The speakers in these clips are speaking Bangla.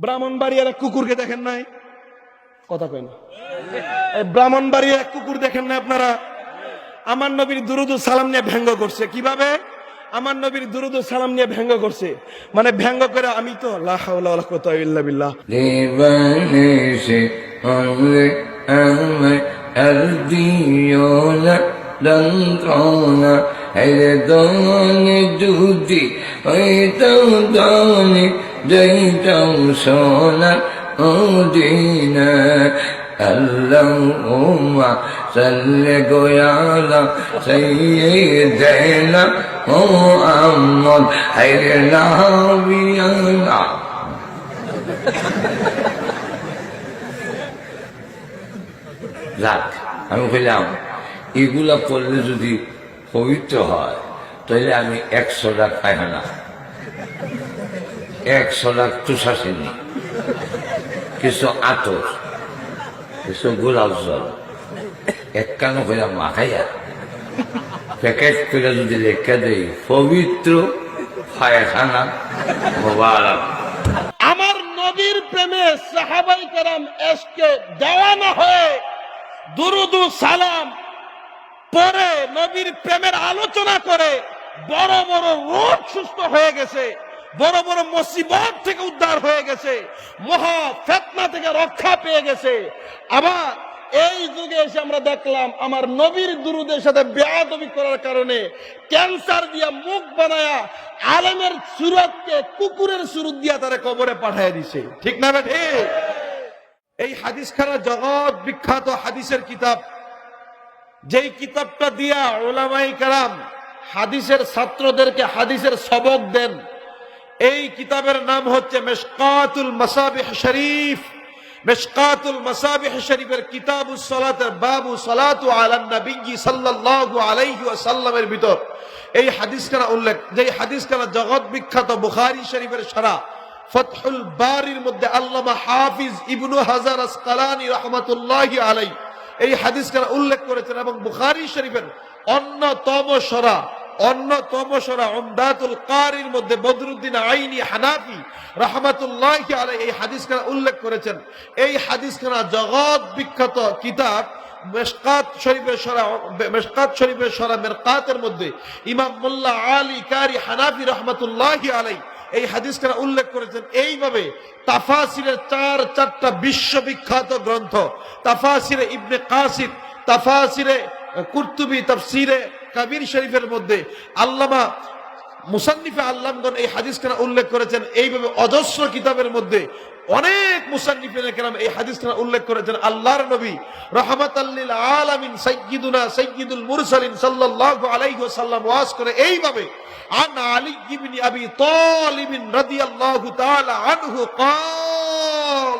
ব্রাহ্মণবাড়িয়ার এক কুকুরকে দেখেন নাই? কথা কয় না। এই ব্রাহ্মণবাড়িয়ার এক কুকুর দেখেন না আপনারা? আমার নবীর দুরুদ সালাম নিয়ে ব্যঙ্গ করছে। কীভাবে? আমার নবীর দুরুদ সালাম নিয়ে ব্যঙ্গ করছে। মানে ব্যঙ্গ করে আমি তো লা হাওলা ওয়ালা কুওয়াতা ইল্লা বিল্লাহ Libanese only আমার আরদিওলা দন্তনা হেরে দনে দুদি হইতাও দনে যাইতাও সোনা ওদিনা اللهم صل على سيدنا محمد خير النبينا যাক আমি বললাম এগুলা পড়লে যদি পবিত্র হয় তাহলে আমি একশো লাখ পাইব না। একশো লাখ তুষাসিনি কিছু আতর, কিছু গোলাপ জল এক কানো করে মাখাইয়া প্যাকেট করে যদি লেখা দেই, পবিত্র পায়খানা মোবারক। আমার নবীর প্রেমে সাহাবাই কারাম এসকে দেওয়ানা হয়ে দুরুদু সালাম পরে নবীর প্রেমের আলোচনা করে বড় বড় রোগ সুস্থ হয়ে গেছে, বড় বড় মুসিবত থেকে উদ্ধার হয়ে গেছে, মহা ফেতনা থেকে রক্ষা পেয়ে গেছে। আবার এই যুগে এসে আমরা দেখলাম আমার নবীর দুরুদের সাথে বেয়াদবি করার কারণে ক্যান্সার দিয়া মুখ বানায়া আলেমের সুরতকে কুকুরের সুরত দিয়া তারা কবরে পাঠায় দিছে। ঠিক না বেঠে এই হাদিস খানা জগৎ বিখ্যাত হাদিসের কিতাব যেই কিতাবটা দিয়া ওলামাই কারাম হাদিসের ছাত্রদেরকে হাদিসের সবক দেন, এই কিতাবের নাম হচ্ছে মেশকাতুল মাসাবিহ শরীফ। মেশকাতুল মাসাবিহ শরীফের কিতাবু সালাতের বাবু সালাতু আলান নবী সাল্লাল্লাহু আলাইহি ওয়াসাল্লামের ভিতর। এই হাদিস খানা উল্লেখ, যেই হাদিস খানা জগৎ বিখ্যাত বুখারী শরীফের সারা, ফতহুল বারির মধ্যে আল্লামা হাফিজ ইবনু হাজার আসকালানি রহমাতুল্লাহি আলাই এই হাদিস উল্লেখ করেছেন এবং বুখারী শরীফের অন্যতম সরা অন্যতম সরা উমদাতুল কারির মধ্যে বদরুদ্দিন আইনি হানাফি রহমাতুল্লাহ আলাই এই হাদিস খানা উল্লেখ করেছেন, এই হাদিস খানা জগৎ বিখ্যাত কিতাব, মেশকাত শরীফের সরা, মেশকাত শরীফের সরা মেরকাতের মধ্যে ইমাম মোল্লা আলী কারি হানাফি রহমাতুল্লাহ আলাই এই হাদিস খানা উল্লেখ করেছেন। এইভাবে তাফাসিরের চার, চারটা বিশ্ববিখ্যাত গ্রন্থ, তাফাসিরে ইবনে কাসিদ তাফাসিরে কুর্তুবি তাফসিরে কাবির শরীফের মধ্যে আল্লামা মুসান্নিফে আল্লামগণ এই হাদিস উল্লেখ করেছেন। এইভাবে অজস্র কিতাবের মধ্যে অনেক মুসান্নিফিন কেরাম এই হাদিস খানা উল্লেখ করেছেন আল্লাহর নবী রহমত আল্লিল আলামিন সাইয়্যিদুনা সাইয়্যিদুল মুরসালিন সাল্লাল্লাহু আলাইহি ওয়াসাল্লাম ওয়াজ করে এইভাবে عن علي بن ابي طالب رضي الله تعالى عنه قال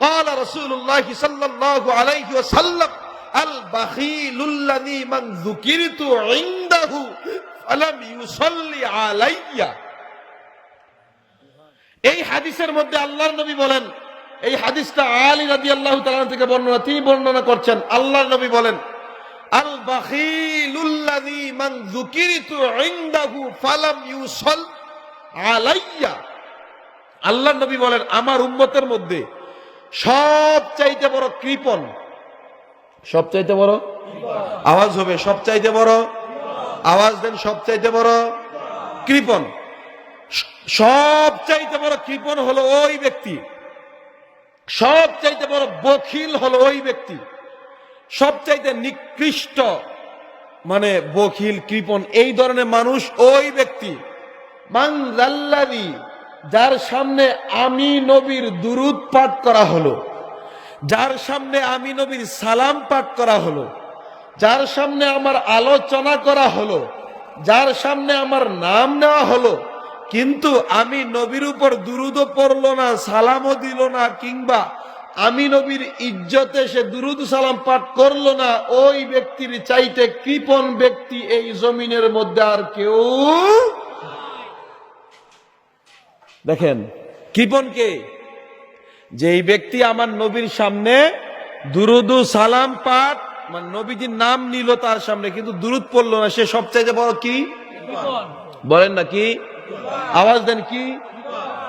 قال رسول الله صلى الله عليه وسلم البخيل الذي من ذكرت عنده فلم يصلي علي এই হাদিসের মধ্যে আল্লাহর নবী বলেন, এই হাদিসটা আলী রাদি আল্লাহ থেকে বর্ণনা, তিনি বর্ণনা করছেন। আল্লাহর নবী বলেন আল বাখিলুল্লাযী মান যুকিরতু ইনদাহু ফালাম ইউসাল আলাইয়া। আল্লাহর নবী বলেন, আমার উম্মতের মধ্যে সব চাইতে বড় কৃপণ। সব চাইতে বড়? আওয়াজ হবে সব চাইতে বড়। আওয়াজ দেন সব চাইতে বড় কৃপণ। সব চাইতে বড় কৃপণ হলো ওই ব্যক্তি। সব চাইতে বড় বখিল হলো ওই ব্যক্তি। সবচাইতে নিকৃষ্ট মানে বখিল, কৃপণ, এই ধরনের মানুষ ওই ব্যক্তি। যার সামনে আমি নবীর দুরুদ পাঠ করা হলো, যার সামনে আমি নবীর সালাম পাঠ করা হলো, যার সামনে আমার আলোচনা করা হলো, যার সামনে আমার নাম নেওয়া হলো কিন্তু আমি নবীর উপর দুরুদও পড়ল না সালামও দিল না কিংবা আমি নবীর ইজ্জতে সে দুরুদ সালাম পাঠ করল না ওই ব্যক্তির চাইতে কৃপণ ব্যক্তি এই জমিনের মধ্যে আর কেউ দেখেন কৃপণ কে? যে এই ব্যক্তি আমার নবীর সামনে দুরুদু সালাম পাঠ মানে নবীজির নাম নিল তার সামনে কিন্তু দুরুদ পড়ল না সে সবচাইতে বড় কি? বলেন না কি? আওয়াজ দেন কি?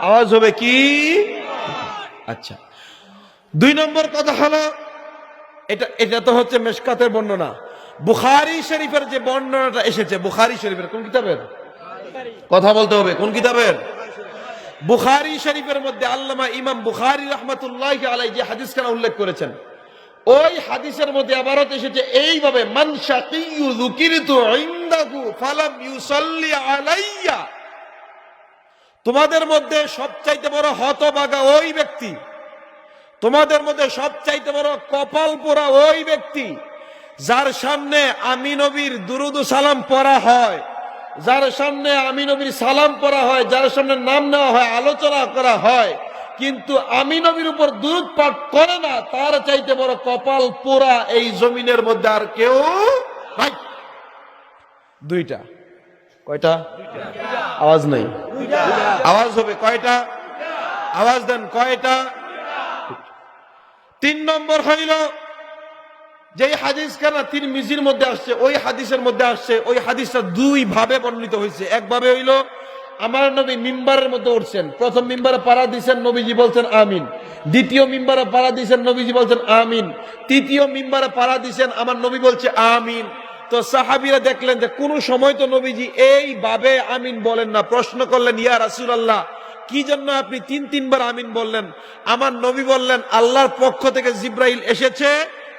আওয়াজ হবে কি? আচ্ছা। দুই নম্বর কথা হলো, এটা এটা তো হচ্ছে মেশকাতের বর্ণনা। বুখারি শরীফের যে বর্ণনাটা এসেছে, বুখারি শরীফের, কোন কিতাবের? কথা বলতে হবে, কোন কিতাবের? বুখারি শরীফের মধ্যে আল্লামা ইমাম বুখারি রহমতুল্লাহ আলাই যে হাদিস খানা উল্লেখ করেছেন, ওই হাদিসের মধ্যে আবারও এসেছে, এইভাবে, মান শাকিয়্যু যুকিরতু ইনদাহু ফালাম ইউসাল্লি আলাইয়া। তোমাদের মধ্যে সবচাইতে বড় হতবাগা ওই ব্যক্তি, তোমাদের মধ্যে সবচাইতে বড় কপাল পোড়া ওই ব্যক্তি, যার সামনে আমি নবীর দুরুদু সালাম পড়া হয়, যার সামনে আমি নবীর সালাম পড়া হয়, যার সামনে নাম নেওয়া হয়, আলোচনা করা হয়, কিন্তু আমি নবীর উপর দুরুদ পাঠ করে না, তার চাইতে বড় কপাল পোড়া এই জমিনের মধ্যে আর কেউ নাই। দুইটা। কয়টা? আওয়াজ নাই। আওয়াজ হবে কয়টা? আওয়াজ দেন কয়টা? তিন নম্বর হইল যে হাদিস কেনা তিন মিজির মধ্যে আসছে, ওই হাদিসের মধ্যে আসছে, ওই হাদিসটা দুই ভাবে বর্ণিত হয়েছে। একভাবে হইল, আমার নবী মিম্বারের মধ্যে উঠছেন। প্রথম মিম্বারে পাড়া দিচ্ছেন নবীজি বলছেন আমিন। দ্বিতীয় মিম্বারে পাড়া দিচ্ছেন নবীজি বলছেন আমিন। তৃতীয় মিম্বারে পাড়া দিচ্ছেন আমার নবী বলছে আমিন। তো সাহাবিরা দেখলেন যে কোন সময় তো নবীজি এই এইভাবে আমিন বলেন না। প্রশ্ন করলেন, ইয়া রাসূলুল্লাহ, কি জন্য আপনি তিন তিনবার আমিন বললেন? আমার নবী বললেন, আল্লাহর পক্ষ থেকে জিব্রাইল এসেছে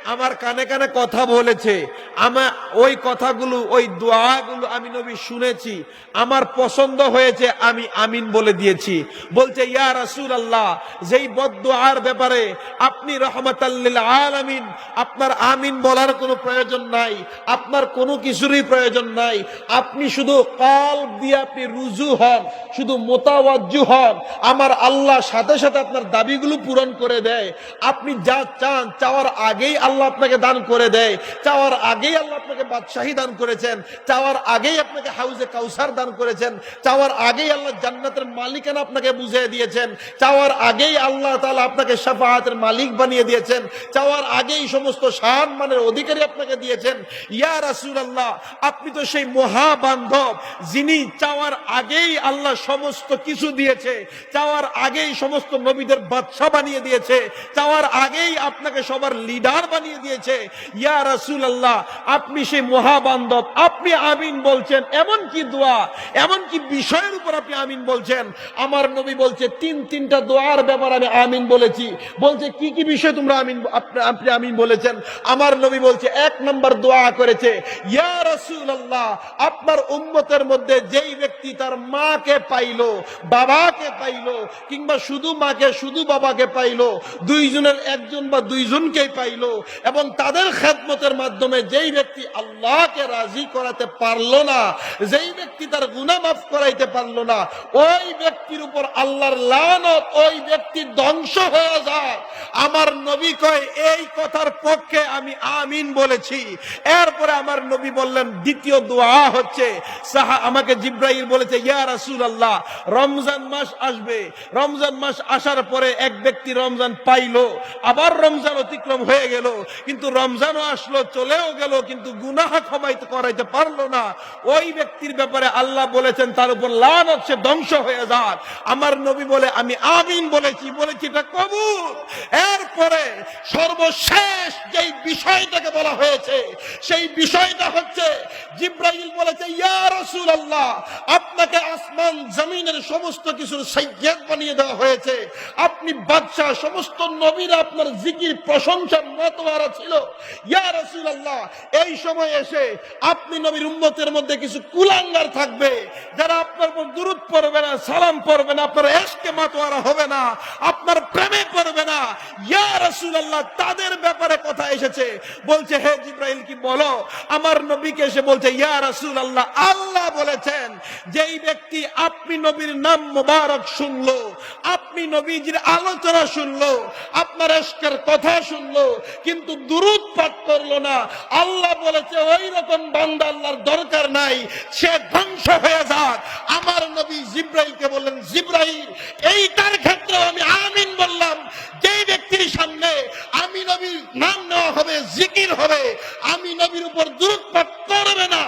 আমার কানে কানে কথা বলেছে। আমার ওই কথাগুলো, ওই দোয়াগুলো আমি নবী শুনেছি। আমার পছন্দ হয়েছে, আমি আমিন বলে দিয়েছি। বলছে, ইয়া রাসূল আল্লাহ যেই বদদোয়ার ব্যাপারে আপনি রহমতাল্লিল আলামিন, আপনার আমিন বলার কোনো প্রয়োজন নাই, আপনার কোনো কিছুরই প্রয়োজন নাই। আপনি শুধু কল দিয়ে আপনি রুজু হন, শুধু মোতাবাজ্জু হন। আমার আল্লাহ সাথে সাথে আপনার দাবিগুলো পূরণ করে দেয়। আপনি যা চান, চাওয়ার আগেই আল্লাহ আপনাকে দান করে দেয়। চাওয়ার আগেই আল্লাহ আপনাকে বাদশাহী দান করেছেন। চাওয়ার আগেই আপনাকে হাউজে কাউসার দান করেছেন। চাওয়ার আগেই আল্লাহ জান্নাতের মালিকানা আপনাকে বুঝিয়ে দিয়েছেন। চাওয়ার আগেই আল্লাহ তাআলা আপনাকে শাফাআতের মালিক বানিয়ে দিয়েছেন। চাওয়ার আগেই সমস্ত শান মানের অধিকারী আপনাকে দিয়েছেন। ইয়া রাসূলুল্লাহ, আপনি তো সেই মহাবান্ধব যিনি চাওয়ার আগেই আল্লাহ সমস্ত কিছু দিয়েছে। চাওয়ার আগেই সমস্ত নবীদের বাদশা বানিয়ে দিয়েছে। চাওয়ার আগেই আপনাকে সবার লিডার বানিয়ে দিয়েছে, ইয়া রাসূলুল্লাহ, আপনি সেই মহাবান্ধব, আপনি আমিন বলছেন। এমন কি দোয়া, এমন কি বিষয়ের উপর আপনি আমিন বলছেন? আমার নবী বলছে, তিন, তিনটা দোয়ার ব্যাপার আমি আমিন বলেছি। বলছে, কি কি বিষয় তোমরা আমিন আপনি- আমিন বলেছেন? আমার নবী বলছে, এক নম্বর দোয়া করেছে, ইয়া রাসূলুল্লাহ, আপনার উম্মতের মধ্যে যেই ব্যক্তি তার মাকে পাইলো, বাবাকে পাইলো, কিংবা শুধু মাকে, শুধু বাবাকে পাইলো, দুইজনের একজন বা দুইজনকেই পাইলো এবং তাদের খেদমতের মাধ্যমে যেই ব্যক্তি আল্লাহকে রাজি করাতে পারল না, যেই ব্যক্তি তার গুনাহ মাফ করাইতে পারল না, ওই ব্যক্তির উপর আল্লাহর লানত, ওই ব্যক্তির ধ্বংস হয়ে যায়। আমার নবী কয়, এই কথার পক্ষে আমি আমিন বলেছি। এরপরে আমার নবী বললেন, দ্বিতীয় দোয়া হচ্ছে, সাহা, আমাকে জিব্রাইল বলেছে, ইয়া রাসূল আল্লাহ রমজান মাস আসবে। রমজান মাস আসার পরে এক ব্যক্তি রমজান পাইলো, আবার রমজান অতিক্রম হয়ে গেল। কিন্তু রমজানও আসলো, চলেও গেল, কিন্তু গুনাহ ক্ষমাইতে করাইতে পারল না। ওই ব্যক্তির ব্যাপারে আল্লাহ বলেছেন, তার উপর লাভ হচ্ছে ধ্বংস হয়ে যাক। আমার নবী বলে, আমি আমিন বলেছি বলেছি, এটা কবুল। এরপরে সর্বশেষ যেই বিষয়টাকে বলা হয়েছে, সেই বিষয়টা হচ্ছে, জিব্রাইল বলেছে, ইয়া রাসূলুল্লাহ আপনাকে আসমান, জমিনের সমস্ত কিছুর সাইয়্যদ বানিয়ে দেওয়া হয়েছে। আপনি বাদশা সমস্ত নবীরা আপনার জিকির প্রশংসা মতওয়ারা ছিল। ইয়া রাসূলুল্লাহ, এই সময় এসে আপনি নবীর উম্মতের মধ্যে কিছু কুলাঙ্গার থাকবে। যারা আপনার উপর দুরুদ পড়বে না, সালাম পড়বে না, আপনার এসকে মাতোয়ারা হবে না, আপনার প্রেমে পড়বে না। ইয়া রাসূলুল্লাহ, তাদের ব্যাপারে কথা এসেছে। বলছে, হে জিব্রাইল, কি বলো? আমার নবীকে এসে বলছে, ইয়া রাসূলুল্লাহ, আল্লাহ বলেছেন যেই ব্যক্তি আপনি নবীর নাম মোবারক শুনলো, আপনি নবীজির আলোচনা শুনলো, আপনার কথা শুনলো, কিন্তু দুরুদ করল না। আল্লাহ বলেছে ওই রকম বান্দা আল্লাহর দরকার নাই, সে ধ্বংস হয়ে যাক। আমার নবী জিব্রাইলকে বললেন, জিব্রাইল এইটার ক্ষেত্রে আমি আমিন বললাম। যেই ব্যক্তির সামনে আমি নবীর নাম নেওয়া হবে, জিকির হবে, আমি নবীর উপর দূরত পাঠ করবে না,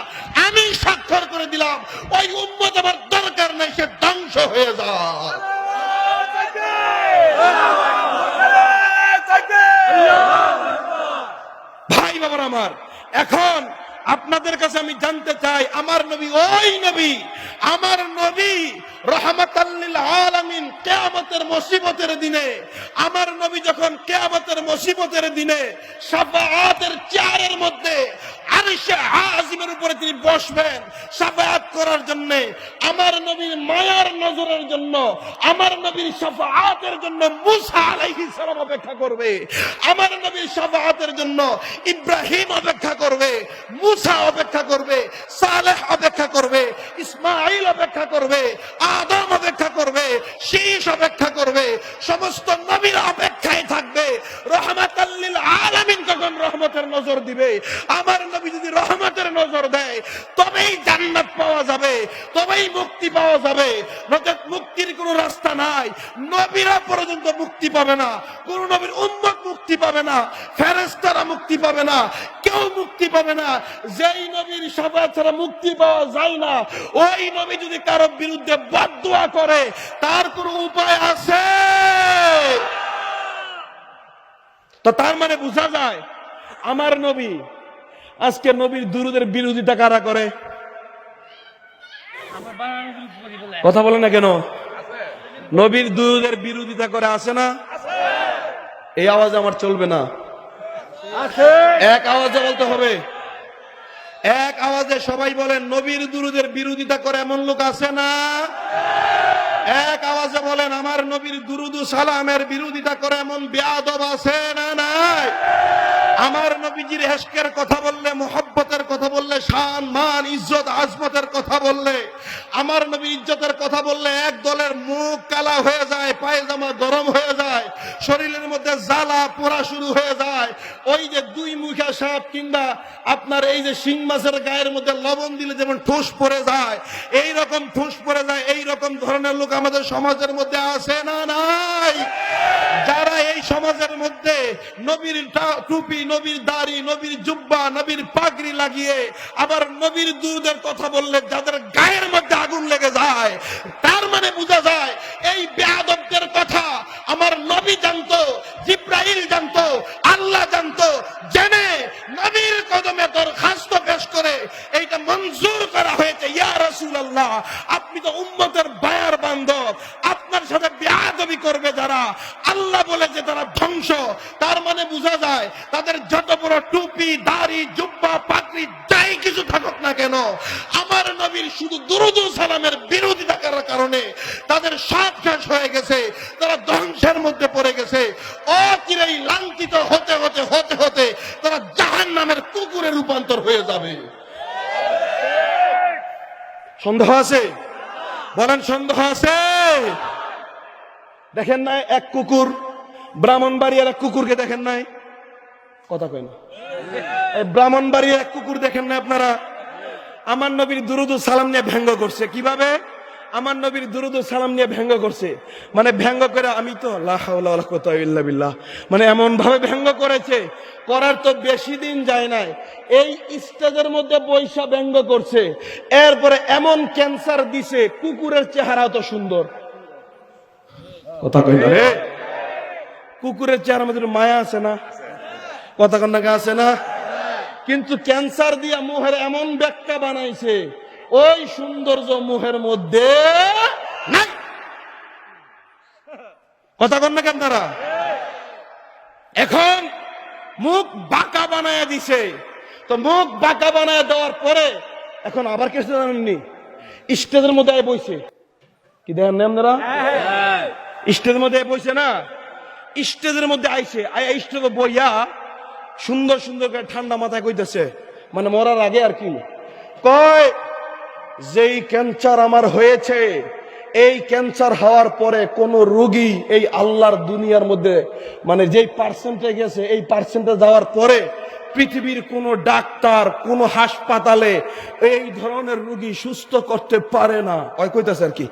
আমি স্বাক্ষর করে দিলাম। ওই উম্মত আমার দরকার নাই, সে ধ্বংস হয়ে যায় আমার। এখন আপনাদের কাছে আমি জানতে চাই, আমার নবী ওই নবী, আমার নবী রহমতাল্লিল দিনে, আমার নবী যখন মুসিবতের দিনে চেয়ারের মধ্যে বসবেন সাফায়াত করার জন্য, আমার নবীর মায়ার নজরের জন্য, আমার নবীর সাফাআতের জন্য মুসা আলাইহিস সালাম অপেক্ষা করবে। আমার নবীর সাফাআতের জন্য ইব্রাহিম অপেক্ষা করবে, মুসা অপেক্ষা করবে, সালেহ অপেক্ষা করবে ইসমাইল অপেক্ষা করবে, আদম অপেক্ষা করবে শীষ অপেক্ষা করবে, সমস্ত নবীর অপেক্ষায় থাকবে। রহমাতাল্লিল আলামিন কখন রহমতের নজর দিবে? আমার নবী যদি রহমতের নজর দেয় তবেই জান্নাত পাওয়া যাবে, তবেই মুক্তি পাওয়া যাবে। নচেত মুক্তির কোনো রাস্তা নাই, নবীরা পর্যন্ত মুক্তি পাবে না, কোন নবীর উম্মত মুক্তি পাবে না, ফেরেশতারা মুক্তি পাবে না, কেউ মুক্তি পাবে না। যেই নবীর সাফাত ছাড়া মুক্তি পাওয়া যায় না, ওই নবী যদি কারোর বিরুদ্ধে বাদুয়া করে, তার কোনো উপায় আছে? তো তার মানে বোঝা যায়, আমার নবী আজকে নবীর দুরুদের বিরোধিতা কারা করে? কথা বলে না কেন? নবীর দুরুদের বিরোধিতা করে আসে না? এই আওয়াজ আমার চলবে না। এক আওয়াজে বলতে হবে। এক আওয়াজে সবাই বলেন নবীর দুরুদের বিরোধিতা করে এমন লোক আছে না? এক আওয়াজে বলেন, আমার নবীর দুরুদু সালামের বিরোধিতা করে এমন বেয়াদব আছে না নাই? আমার নবীজির হেস্কের কথা বললে, মোহব্বতের কথা বললে, শান, মান, ইজ্জত, আজমতের কথা বললে, আমার নবীর ইজ্জতের কথা বললে এক দলের মুখ কালা হয়ে যায়, পায়জামা গরম হয়ে যায়, শরীরের মধ্যে জ্বালা পোড়া শুরু হয়ে যায়। ওই যে দুই মুখা সাপ কিংবা আপনার এই যে শিং মাছের গায়ের মধ্যে লবণ দিলে যেমন ঠোস পড়ে যায় এই রকম ঠোস পড়ে যায় এই রকম ধরনের লোক আমাদের সমাজের মধ্যে আছে না নাই? যারা এই সমাজের মধ্যে নবীর টুপি, নবীর দাড়ি, নবীর জুব্বা, নবীর পাগড়ি লাগিয়ে আবার নবীর দুধের কথা বললে যাদের গায়ের মধ্যে আগুন লেগে যায়, তার মানে বোঝা যায় এই বেয়াদবদের কথা আমার নবী জানতো, জিব্রাইল জানতো, আল্লাহ জানতো, জেনে নবীর কদমে দরখাস্ত পেশ করে এইটা মঞ্জুর করা হয়েছে, ইয়া রাসূলুল্লাহ। আপনি তো উম্মতের বায়ার বান্ধব আপনার সাথে বেয়াদবি করবে যারা। আল্লাহ বলেছে তারা ধ্বংস। তার মানে বোঝা যায়, তাদের যত বড় টুপি, দাড়ি, জুব্বা পাকড়ি যাই কিছু থাকুক না কেন, আমার নবীর শুধু দুরুদু সালামের বিরোধিতা করার কারণে তাদের সব শেষ হয়ে গেছে। তারা ধ্বংসের মধ্যে পড়ে গেছে। অচিরেই লাঞ্ছিত হতে হতে হতে হতে তারা জাহান নামের কুকুরে রূপান্তর হয়ে যাবে। সন্দেহ আছে? বলেন, সন্দেহ আছে। দেখেন নাই এক কুকুর ব্রাহ্মণ ব্রাহ্মণবাড়িয়ার এক কুকুরকে দেখেন নাই? কথা কয় না। ব্রাহ্মণ ব্রাহ্মণবাড়িয়ার এক কুকুর দেখেন না আপনারা? আমার নবীর দুরুদ সালাম নিয়ে ব্যঙ্গ করছে। কীভাবে? আমার নবীর দুরুদু সালাম নিয়ে ব্যঙ্গ করছে। মানে ব্যঙ্গ করে আমি তো বিল্লাহ। মানে এমন ভাবে ব্যঙ্গ করেছে করার তো বেশি দিন যায় নাই। এই স্টেজের মধ্যে পয়সা ব্যঙ্গ করছে। এরপরে এমন ক্যান্সার দিছে কুকুরের চেহারা তো সুন্দর। কথা কই রে কুকুরের চেহারার মধ্যে মায়া আছে না? কথা কন্যাকে আছে না? কিন্তু ক্যান্সার দিয়া মুহের এমন ব্যাখ্যা বানাইছে ওই সৌন্দর্য মুহের মধ্যে কথা কন না কেন তারা? এখন মুখ বাঁকা বানায় দিছে। তো মুখ বাঁকা বানায় দেওয়ার পরে এখন আবার কেসে জানেননি? স্টেজের মধ্যে আয় বইছে। কি দেখেন আপনারা? স্টেজের মধ্যে আয় বইছে না? স্টেজের মধ্যে আইছে। আয় স্টেজে বইয়া সুন্দর সুন্দর করে ঠান্ডা মাথায় কইতেছে। মানে মরার আগে আর কি? কয় যেই ক্যান্সার আমার হয়েছে, এই ক্যান্সার হওয়ার পরে কোন রোগী এই আল্লাহর দুনিয়ার মধ্যে মানে যেই পার্সেন্টে গেছে, এই পার্সেন্টে যাওয়ার পরে পৃথিবীর কোন ডাক্তার, কোন হাসপাতালে এই ধরনের রুগী সুস্থ করতে পারে না। ওই কইতাছে আর কি?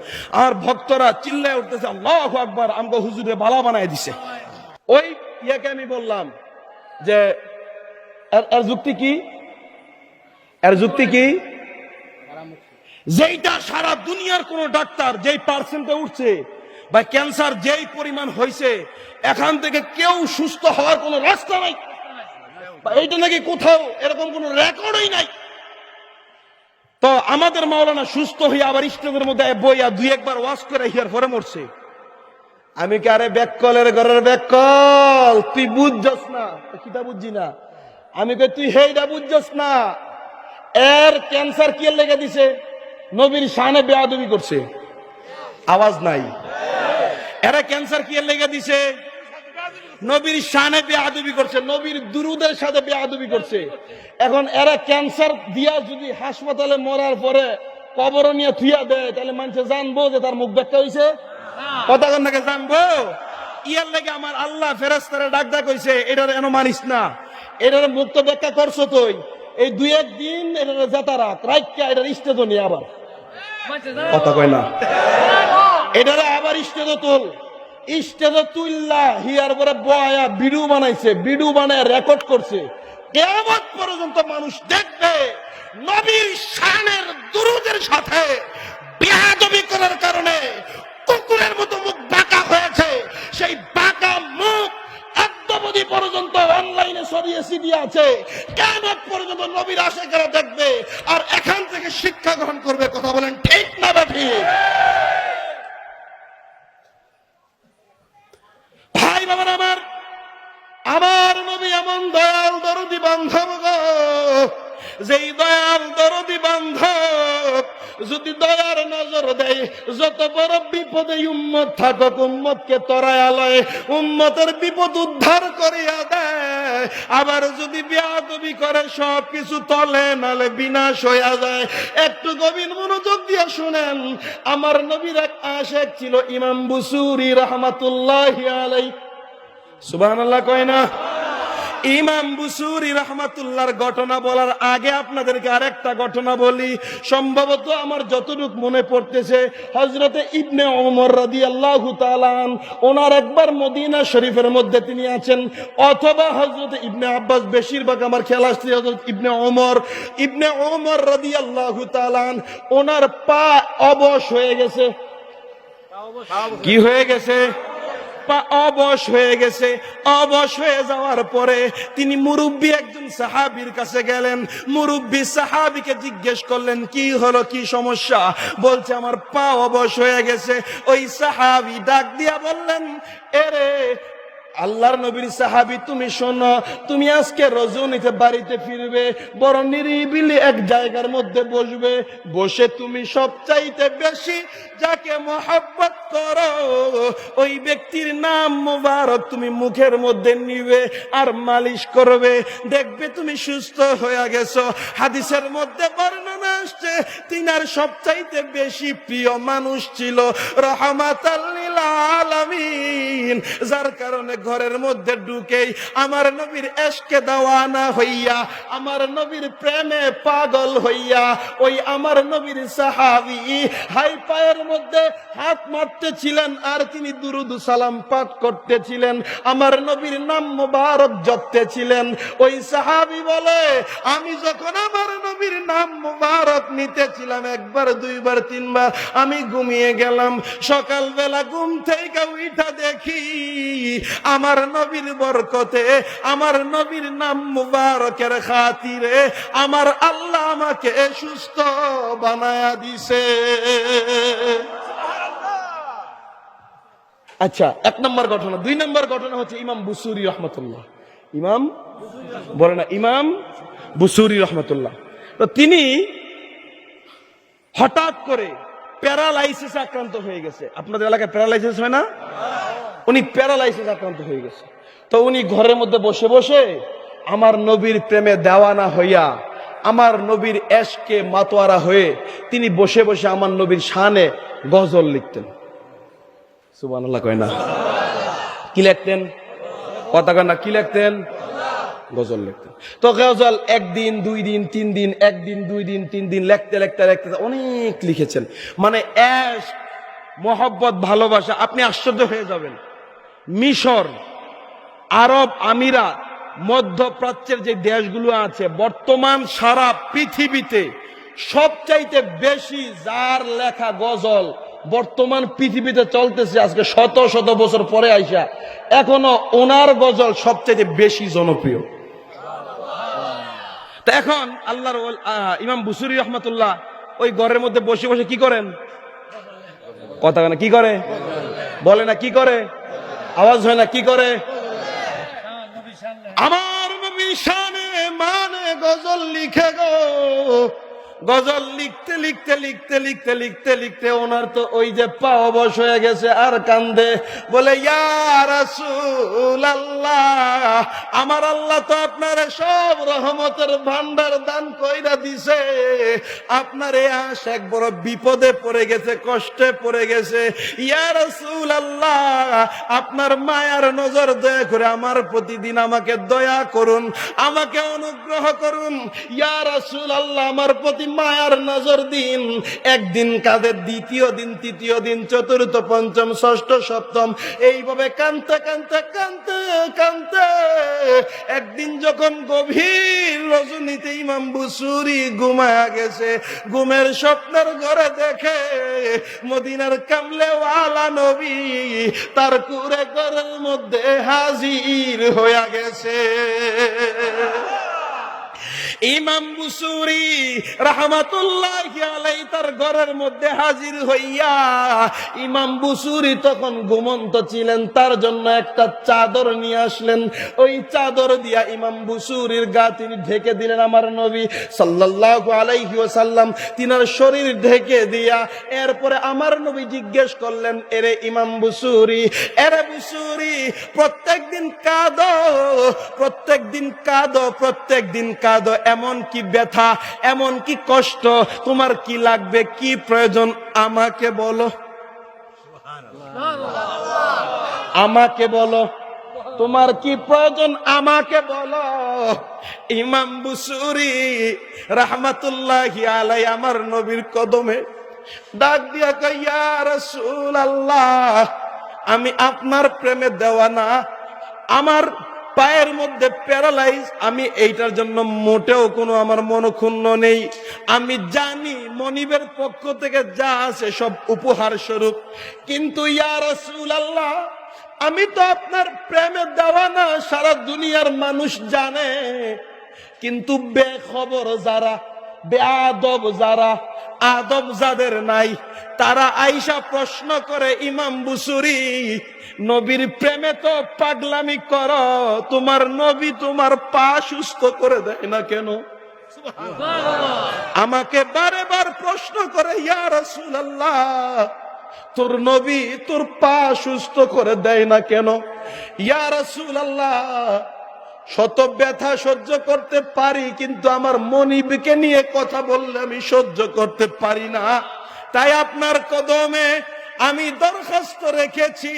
আর ভক্তরা চিল্লায় উঠতেছে, আল্লাহ আকবার, আমগো হুজুরে বালা বানায় দিছে। ওই ইয়াকে আমি বললাম যে এর যুক্তি কি? এর যুক্তি কি? যেইটা সারা দুনিয়ার কোন ডাক্তার যেই পার্সেন্টে উঠছে, বা ক্যান্সার যেই পরিমাণ হয়েছে এখান থেকে কেউ সুস্থ হওয়ার কোনো রাস্তা নাই। এইটা নাকি কোথাও এরকম কোনো রেকর্ডই নাই। তো আমাদের মাওলানা সুস্থ হয়ে আবার স্টেজের মধ্যে বইয়া দুই একবার ওয়াশ করে হিয়ার পরে মরছে। আমি কি আরে ব্যাককলের ঘরের ব্যাককল? তুই বুঝছস না? কিটা বুঝছি না? আমি কই, তুই হেইটা বুঝছস না? এর ক্যান্সার কি লেগে দিছে? নবীর শানে বেয়াদবি করছে। আওয়াজ নাই। এরা ক্যান্সার কি লেগে দিছে? নবীর শানে বেয়াদবি করছে, নবীর দুরুদের সাথে বেয়াদবি করছে। এখন এরা ক্যান্সার দিয়া যদি হাসপাতালে মরার পরে কবর নিয়ে থুইয়া দেয়, তাহলে মানুষ জানব যে তার মুখ ব্যাখ্যা হয়েছে কথা থেকে জানব? ইয়ার লেগে আমার আল্লাহ ফেরেস্তারে ডাক ডাক হইছে এটার এন মানিস না। এটার মুক্ত ব্যাখ্যা করছ তুই এই দুই একদিন এটার জেতা রাখ এটার স্টেজ নিয়ে আবার। কথা কয় না। এটারে আবার স্টেজে তুল। স্টেজে তুললা হিয়ার পরে বয়া বিডু বানাইছে বিডু বানায় রেকর্ড করছে। কেমন পর্যন্ত মানুষ দেখবে নবীর শানের দুরুদের সাথে বেহাদবি করার কারণে কুকুরের মতো মুখ বাঁকা হয়েছে। সেই বাঁকা অদ্যবধি পর্যন্ত অনলাইনে ছড়িয়ে ছিটিয়ে আছে। কেমন পর্যন্ত নবীর আশেকেরা দেখবে আর এখান থেকে শিক্ষা গ্রহণ করবে। কথা বলেন ঠিক না বা ভাই বাবার আমার আমার নবী এমন দয়াল, দরদি বান্ধব যেই দয়াল দরদি বান্ধব, যদি দয়ার নজর দেয়, যত বড় বিপদে উম্মত থাকুক, উম্মতকে তরায়ালয় উম্মতের বিপদ উদ্ধার করিয়া দেয়। আবার যদি বিয়াদবি করে সব কিছু তলে নালে বিনাশ হইয়া যায়। একটু গভীর মনোযোগ দিয়ে শুনেন, আমার নবীর এক আশেক ছিল ইমাম বুসুরি, রহমাতুল্লাহ আলাই সুবাহ কয় না? ইমাম বুসুরি রহমাতুল্লাহর ঘটনা বলার আগে আপনাদেরকে আরেকটা ঘটনা বলি। সম্ভবত আমার যতটুক মনে পড়তেছে হজরতে ইবনে ওমর রাদি আল্লাহ তালান ওনার একবার মদিনা শরীফের মধ্যে তিনি আছেন। অথবা হজরতে ইবনে আব্বাস বেশিরভাগ আমার খেয়াল আসছে হজরত ইবনে ওমর ইবনে ওমর রাদি আল্লাহ তালান ওনার পা অবশ হয়ে গেছে। কি হয়ে গেছে? পা অবশ হয়ে গেছে। অবশ হয়ে যাওয়ার পরে তিনি মুরব্বী একজন সাহাবীর কাছে গেলেন। মুরব্বী সাহাবিকে জিজ্ঞেস করলেন, কি হলো? কি সমস্যা? বলছে, আমার পা অবশ হয়ে গেছে। ওই সাহাবি ডাক দিয়া বললেন এরে আল্লাহর নবীর সাহাবী, তুমি শোনো, তুমি আজকে রজনীতে বাড়িতে ফিরবে, বড় নিরিবিলি এক জায়গার মধ্যে বসবে, বসে তুমি সবচাইতে বেশি যাকে মহাব্বত করো, ওই ব্যক্তির নাম মুবারক তুমি মুখের মধ্যে নিবে আর মালিশ করবে। দেখবে তুমি সুস্থ হয়ে গেছো। হাদিসের মধ্যে বর্ণনা আসছে, তিনার সবচাইতে বেশি প্রিয় মানুষ ছিল রহমাত আলামিন, যার কারণে ঘরের মধ্যে ঢুকেই আমার নবীর এসকে দেওয়ানা হইয়া, আমার নবীর প্রেমে পাগল হইয়া, ওই আমার নবীর সাহাবি হাই পায়ের মধ্যে হাত মারতেছিলেন আর তিনি দুরুদ সালাম পাঠ করতেছিলেন, আমার নবীর নাম মুবারক জপতেছিলেন। ওই সাহাবি বলে, আমি যখন আমার নবীর নাম মুবারক নিতেছিলাম, একবার, দুইবার, তিনবার, আমি ঘুমিয়ে গেলাম, সকালবেলা ঘুম থেকে উঠা দেখি আমার নবীর বরকতে, আমার নবীর নাম মুবারকের খাতিরে আমার আল্লাহ আমাকে সুস্থ বানায়া দিছে। আচ্ছা এক নম্বর ঘটনা। দুই নম্বর ঘটনা হচ্ছে ইমাম বুসুরি রহমতুল্লাহ। ইমাম? বলে না, ইমাম বুসুরি রহমতুল্লাহ। তো তিনি হঠাৎ করে প্যারালাইসিস আক্রান্ত হয়ে গেছে। আপনাদের এলাকায় প্যারালাইসিস হয় না? উনি প্যারালাইসিস আক্রান্ত হয়ে গেছে। তো উনি ঘরের মধ্যে বসে বসে আমার নবীর প্রেমে দেওয়ানা হইয়া আমার নবীর এশকে মাতোয়ারা হয়ে তিনি বসে বসে আমার নবীর শানে গজল লিখতেন। সুবহানাল্লাহ কয় না। কি লিখতেন? কথা কয় না, কি লিখতেন? গজল লিখতেন। তো গজল একদিন, দুই দিন, তিন দিন, একদিন, দুই দিন, তিন দিন লিখতে লিখতে লিখতে অনেক লিখেছেন। মানে এশ মোহব্বত, ভালোবাসা, আপনি আশ্চর্য হয়ে যাবেন। মিশর, আরব আমিরাত, মধ্যপ্রাচ্যের যে দেশগুলো আছে, বর্তমান সারা পৃথিবীতে সবচাইতে বেশি যার লেখা গজল বর্তমান পৃথিবীতে চলতেছে আজকে শত শত বছর পরে আইসা, এখনও ওনার গজল সবচাইতে বেশি জনপ্রিয়। তা এখন আল্লাহর ইমাম বুসুরি রহমতুল্লাহ ওই ঘরের মধ্যে বসে বসে কি করেন? কথা কি করে? বলে না, কি করে? আওয়াজ হয় না কি করে? আমার নবী শানে মানে গজল লিখে গো। গজল লিখতে লিখতে লিখতে লিখতে লিখতে লিখতে ওনার তো ওই যে পা অবশ হয়ে গেছে আর কান্দে। বলে আমার আল্লাহ তো আপনার সব রহমতের ভান্ডার দান কইরা দিছে। আপনার এ আশ এক বড় বিপদে পড়ে গেছে, কষ্টে পড়ে গেছে। ইয়ার আল্লাহ আপনার মায়ার নজর দয়া করে আমার প্রতিদিন আমাকে দয়া করুন, আমাকে অনুগ্রহ করুন। ইয়া রাসূল আল্লাহ আমার প্রতি মায়ার নজর দিন। একদিন কাদের দ্বিতীয় দিন, তৃতীয় দিন, চতুর্থ, পঞ্চম, ষষ্ঠ, সপ্তম। এইভাবে কানতে কানতে কানতে কানতে একদিন যখন গভীর রজনীতে ইমাম বুসুরি ঘুমায়া গেছে, ঘুমের স্বপ্নের ঘরে দেখে মদিনার কামলে ওয়ালা নবী তার কুরে ঘরের মধ্যে হাজির হইয়া গেছে। ইমাম বুসুরি রহমাতুল্লাহ আলাই তার ঘরের মধ্যে হাজির হইয়া ইমাম বুসুরি তখন ঘুমন্ত ছিলেন, তার জন্য একটা চাদর নিয়ে আসলেন। ওই চাদর দিয়া ইমাম বুসুরির গা তিনি ঢেকে দিলেন আমার নবী সাল্লাল্লাহু আলাইহি ওয়াসাল্লাম। তিনার শরীর ঢেকে দিয়া এরপরে আমার নবী জিজ্ঞেস করলেন, এরে ইমাম বুসুরি, এরে বুসুরি প্রত্যেক প্রত্যেকদিন কাঁদো প্রত্যেকদিন কাঁদো প্রত্যেক দিন কাঁদো। এমন কি ব্যথা, এমন কি কষ্ট, তোমার কি লাগবে, কি প্রয়োজন, আমাকে বলো। আমাকে বলো। তোমার কি প্রয়োজন, আমাকে বলো। ইমাম বুসুরি রহমাতুল্লাহি আলাই আমার নবীর কদমে ডাক দিয়া কইয়া রসুল আল্লাহ আমি আপনার প্রেমে দেওয়া না, আমার পায়ের মধ্যে প্যারালাইজ, আমি এইটার জন্য মোটেও কোনো আমার মনক্ষুণ্ণ নেই। আমি জানি মনিবের পক্ষ থেকে যা আছে সব উপহার স্বরূপ। কিন্তু ইয়ার আল্লাহ আমি তো আপনার প্রেমে দেওয়া না, সারা দুনিয়ার মানুষ জানে। কিন্তু বেখবর যারা বেআদব যারা আদব যাদের নাই তারা আইসা প্রশ্ন করে ইমাম বুসুরি নবীর প্রেমে তো পাগলামি কর তোমার নবী তোমার পা সুস্থ করে দেয় না কেন? আমাকে বারে বার প্রশ্ন করে ইয়া রাসূলুল্লাহ তোর নবী তোর পা সুস্থ করে দেয় না কেন? ইয়া রাসূলুল্লাহ শত ব্যথা সহ্য করতে পারি, কিন্তু আমার মনিবকে নিয়ে কথা বললে আমি সহ্য করতে পারি না। তাই আপনার কদমে আমি দরখাস্ত রেখেছি।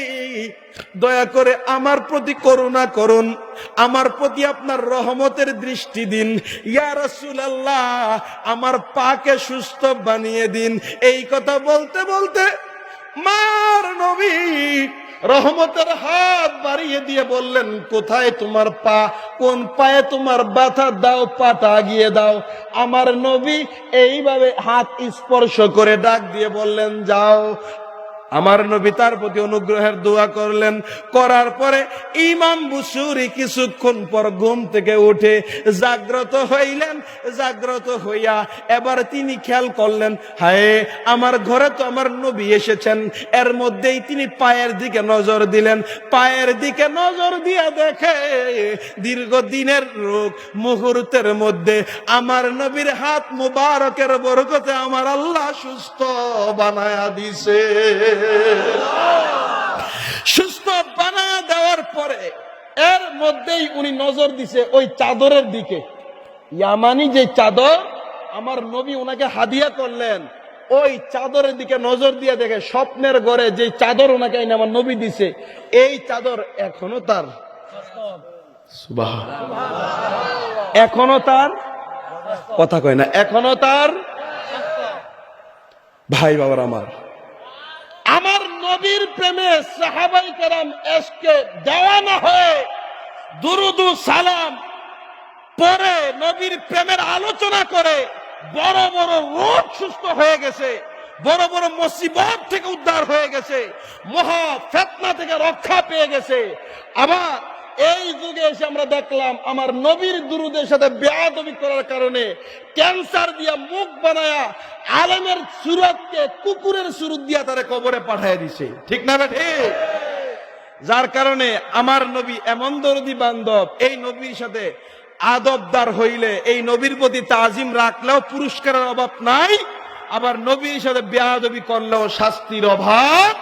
দয়া করে আমার প্রতি করুণা করুন, আমার প্রতি আপনার রহমতের দৃষ্টি দিন। ইয়া রাসূলুল্লাহ, আমার পাকে সুস্থ বানিয়ে দিন। এই কথা বলতে বলতে মার নবী রহমতের হাত বাড়িয়ে দিয়ে বললেন, কোথায় তোমার পা? কোন পায়ে তোমার ব্যথা? দাও, পাটা আগিয়ে দাও। আমার নবী এইভাবে হাত স্পর্শ করে ডাক দিয়ে বললেন, যাও আমার নবী তার প্রতি অনুগ্রহের দোয়া করলেন। করার পরে ইমাম বুসুরি কিছুক্ষণ পর ঘুম থেকে উঠে জাগ্রত হইলেন। জাগ্রত হইয়া এবার তিনি খেয়াল করলেন, হায়, আমার ঘরে তো আমার নবী এসেছেন। এর মধ্যেই তিনি পায়ের দিকে নজর দিলেন। পায়ের দিকে নজর দিয়া দেখে দীর্ঘদিনের রোগ মুহূর্তের মধ্যে আমার নবীর হাত মুবারকের বরকতে আমার আল্লাহ সুস্থ বানায়া দিছে। সুস্থ বানায়া দেওয়ার পরে এর মধ্যেই উনি নজর দিছে ওই চাদরের দিকে। ইয়ামানি যে চাদর, আমার নবী ওনাকে হাদিয়া করলেন, ওই চাদরের দিকে নজর দিয়ে দেখে স্বপ্নের ঘরে যে চাদর ওনাকে আমার নবী দিছে, এই চাদর এখনও তার। এখনও তার? কথা কয় না, এখনও তার? ভাই বাবার আমার। আমার নবীর প্রেমে সাহাবাই কেরাম এসকে দেওয়া না হয়ে দুরুদু সালাম পরে নবীর প্রেমের আলোচনা করে বড় বড় রোগ সুস্থ হয়ে গেছে, বড় বড় মুসিবত থেকে উদ্ধার হয়ে গেছে, মহা ফেতনা থেকে রক্ষা পেয়ে গেছে। আবার এই যুগে এসে আমরা দেখলাম আমার নবীর দুরুদের সাথে বেয়াদবি করার কারণে ক্যান্সার দিয়া মুখ বানায়া আলেমের সুরতকে কুকুরের সুরত দিয়া তারে কবরে পাঠায় দিছে। ঠিক না ঠিক? যার কারণে আমার নবী এমন দরদি বান্ধব, এই নবীর সাথে আদবদার হইলে, এই নবীর প্রতি তাজিম রাখলেও পুরস্কারের অভাব নাই, আবার নবীর সাথে বেয়াদবি করলেও শাস্তির অভাব